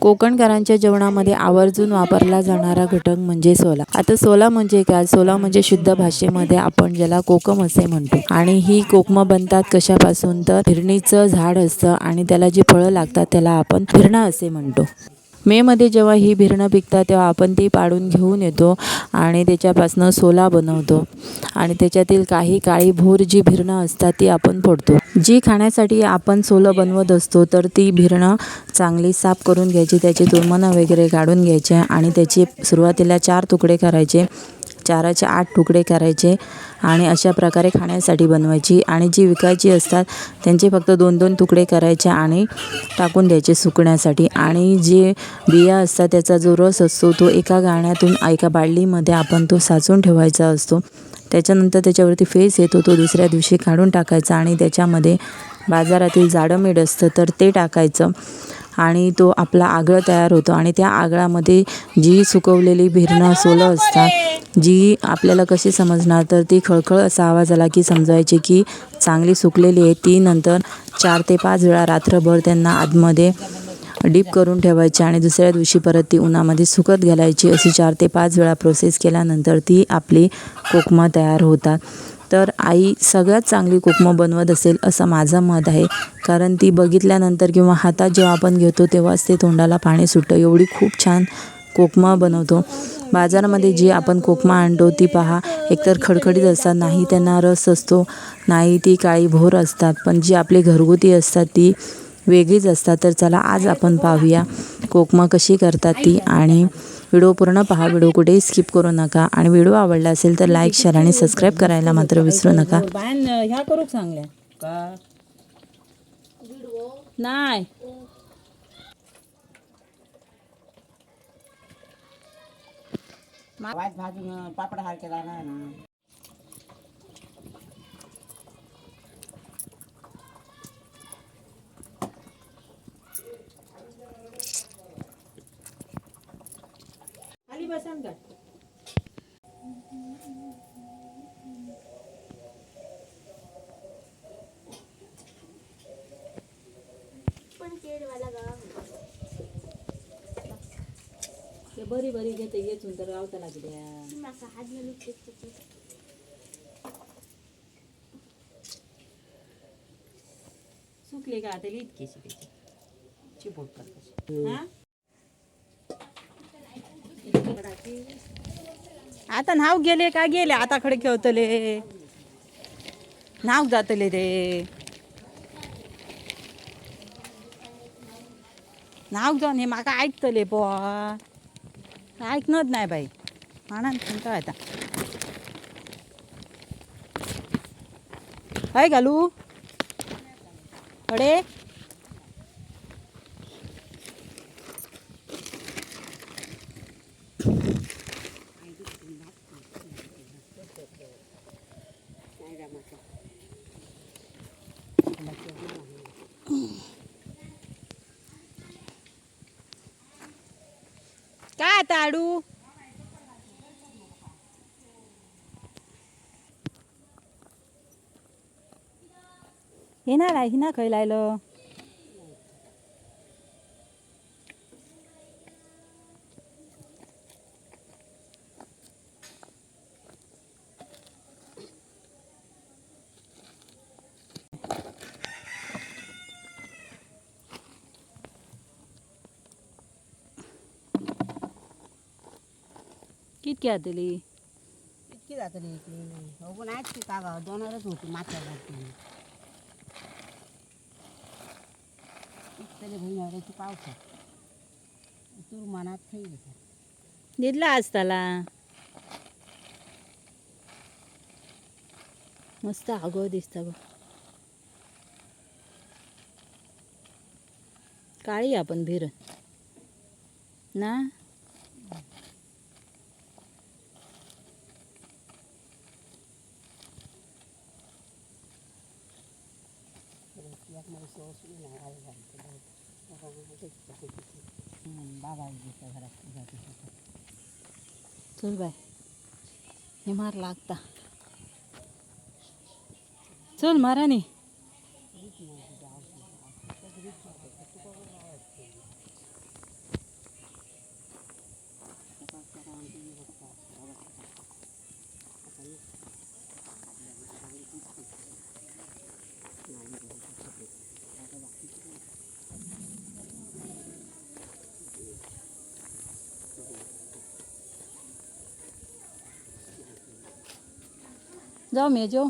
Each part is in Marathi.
कोकणकरांच्या जेवणामध्ये आवर्जून वापरला जाणारा घटक म्हणजे सोला. आता सोला म्हणजे काय? सोला म्हणजे शुद्ध भाषेमध्ये आपण ज्याला कोकम असे म्हणतो. आणि ही कोकम बनतात कशापासून? तर फिरणीचं झाड असतं आणि त्याला जी फळं लागतात त्याला आपण फिरणा असे म्हणतो. मेमध्ये जेव्हा ही भिरणं पिकतात तेव्हा आपण ती पाडून घेऊन येतो आणि त्याच्यापासनं सोला बनवतो. आणि त्याच्यातील काही काळी भोर जी भिरणं असतात ती आपण फोडतो. जी खाण्यासाठी आपण सोलं बनवत असतो तर ती भिरणं चांगली साफ करून घ्यायची त्याची दुर्मणं वगैरे काढून घ्यायचे आणि त्याचे सुरुवातीला चार तुकडे करायचे चाराचे आठ तुकडे करायचे आणि अशा प्रकारे खाण्यासाठी बनवायची. आणि जी विकायची असतात त्यांचे फक्त दोन दोन तुकडे करायचे आणि टाकून द्यायचे सुकण्यासाठी. आणि जे बिया असतात त्याचा जो रस असतो तो एका गाण्यातून एका बादलीमध्ये आपण तो साचून ठेवायचा असतो. त्याच्यानंतर त्याच्यावरती फेस येतो तो दुसऱ्या दिवशी काढून टाकायचा आणि त्याच्यामध्ये बाजारातील जाडं मीठ असतं तर ते टाकायचं. आणि तो आपला आगळ तयार होतो आणि त्या आगळामध्ये जी सुकवलेली भिरणं सोलं असतात जी आपल्याला कशी समजणार? तर ती खळखळ असा आवाज आला की समजवायची की चांगली सुकलेली आहे. ती नंतर चार ते पाच वेळा रात्रभर त्यांना आतमध्ये डीप करून ठेवायची आणि दुसऱ्या दिवशी परत ती उन्हामध्ये सुकत घालायची. अशी चार ते पाच वेळा प्रोसेस केल्यानंतर ती आपली कोकमा तयार होतात. तर आई सगळ्यात चांगली कोकमं बनवत असेल असं माझं मत आहे. कारण ती बघितल्यानंतर किंवा हातात जेव्हा आपण घेतो तेव्हाच ते तोंडाला पाणी सुटतं. एवढी खूप छान कोकमा बनवतो. बाजारामध्ये जी आपण कोकमा आणतो ती पहा एकतर खडखडीत असतात नाही त्यांना रस असतो नाही ती काळी भोर असतात. पण जी आपली घरगुती असतात ती वेगळीच असतात. तर चला आज आपण पाहूया कोकमा कशी करतात ती. आणि व्हिडिओ पूर्ण पहा. व्हिडिओ कुठेही स्किप करू नका. आणि व्हिडिओ आवडला असेल तर लाईक शेअर आणि सबस्क्राईब करायला मात्र विसरू नका. ह्या करूक सांगल्या का? नाही. पापड हार केला नाही ना. खाली बसान का ते बरी बरी घेते येचून तर गावता लागल्या सुकले का आता? इतके शिकायचे चिपोट कर हा? आता नाव गेले का गेले? आता खडे खेळतले. नाव जातले ते. नाव जाऊन हे म्हाका ऐकतले पण ऐकणत नाही बाई. म्हणा काय आता. काय घालू. अडे. काय आता आडू हिना लाय हिना खंय लायलं कितकी आतली इतकी जातली इकडे हो पण आहेत की कागा दोनच होती माथ्या तरी भुईमुगाची पावसात. तूर मनात दिदला असताला मस्त आगो दिसता गो काळी आपण भिर. ना? बाबा घरात चल बाय. हे मार लागता. चल मारानी. जाऊ मेजो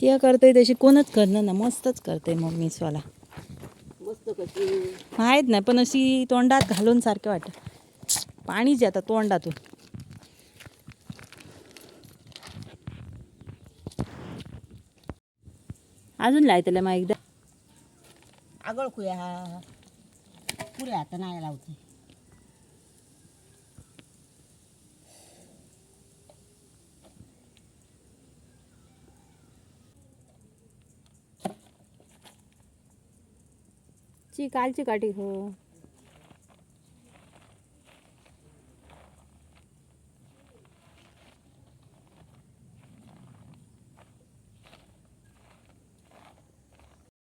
ते करते तशी कोणच करणार ना मस्तच करते मग स्वला माहीत नाही पण अशी तोंडात घालून सारखं वाटत. जे आता तोंडातून. अजून लायतले मग एकदा. आगळ खुया हा आता नाही लावते ची कालची काठी हो.